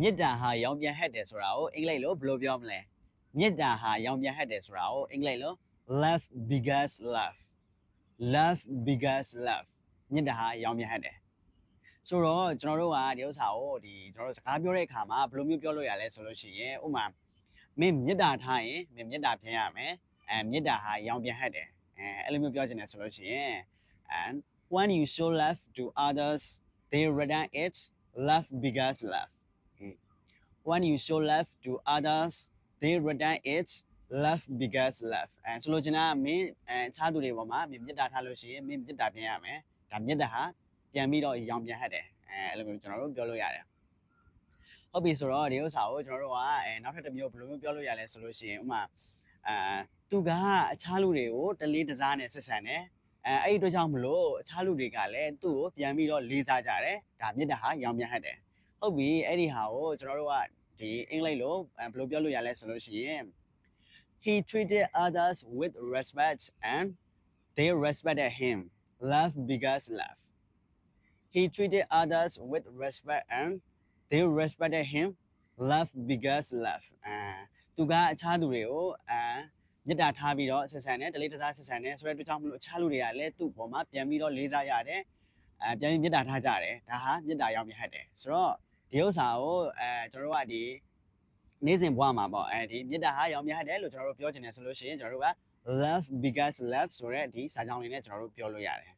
မေတ္တာဟာရောင်ပြန်ဟက်တယ်ဆိုတာကိုအင်္ဂလိပ်လိုဘယ်လိုပြောမလဲမေတ္တာဟာရောင်ပြန်ဟက်တယ်ဆိုတာကိုအင်္ဂလိပ်လို love begets love love begets love မေတ္တာဟာရောင်ပြန်ဟက်တယ်ဆိုတော့ကျွန်တော်တို့ကဒီဥစ္စာကိုဒီကျွန်တော်တို့စကားပြောတဲ့အခါမှာဘယ်လိုမျိုးပြောလို့ရလဲဆိုလို့ရှိရင်ဥပမာမင်းမေတ္တာထားရင်မင်းမေတ္တာပြန်ရမယ်အဲမေတ္တာဟာရောင်ပြန်ဟက်တယ်အဲအဲ့လိုမျိုးပြောချင်တယ်ဆိုလို့ရှိရင် and when you show love to others they return it love begets love when you show love to others they return it love begets love အဲဆိုလိုချင်တာကမင်းအဲခြားသူတွေပေါ်မှာမင်းမေတ္တာထားလို့ရှိရင်မင်းမေတ္တာပြန်ရမယ်ဒါမေတ္တာဟာပြန်ပြီးတော့ရောင်ပြန်ဟတ်တယ်အဲအဲ့လိုမျိုးကျွန်တော်တို့ပြောလို့ရတယ်ဟုတ်ပြီဆိုတော့ဒီဥစ္စာကိုကျွန်တော်တို့ကအဲနောက်ထပ်တစ်မျိုးဘယ်လိုမျိုးပြောလို့ရလဲဆိုလို့ရှိရင်ဥမာအာသူကအခြားလူတွေကိုတလေးတစားနဲ့ဆက်ဆံတယ်အဲအဲ့ဒီအတွက်ကြောင့်မလို့အခြားလူတွေကလည်းသူ့ကိုပြန်ပြီးတော့လေးစားကြတယ်ဒါမေတ္တာဟာရောင်ပြန်ဟတ်တယ်ဟုတ်ပြီအဲ့ဒီဟာကိုကျွန်တော်တို့က ဒီအင်္ဂလိပ်လိုအဲဘယ်လိုပြောလို့ရလဲဆိုလို့ရှိရင် he treated others with respect and they respected him love begets love he treated others with respect and they respected him love begets love အဲသူကအခြားသူတွေကိုအဲမေတ္တာထားပြီးတော့ဆက်ဆံတယ်တလေးတစားဆက်ဆံတယ်ဆိုတဲ့အတွက်ကြောင့်မလို့အခြားလူတွေကလည်းသူ့ပေါ်မှာပြန်ပြီးတော့လေးစားရတယ်အဲပြန်ပြီးမေတ္တာထားကြတယ်ဒါဟာမေတ္တာရောက်မြတ်ဟတ်တယ်ဆိုတော့ ဒီဥစ္စာကိုအဲကျွန်တော်တို့ကဒီနေ့စဉ်ဘဝမှာပေါ့အဲဒီမေတ္တာဟာရောက်မြတ်ဟတ်တယ်လို့ကျွန်တော်တို့ပြောချင်တယ်ဆိုလို့ရှိရင်ကျွန်တော်တို့က love begets love ဆိုတဲ့ဒီစာကြောင်းလေးနဲ့ကျွန်တော်တို့ပြောလို့ရတယ်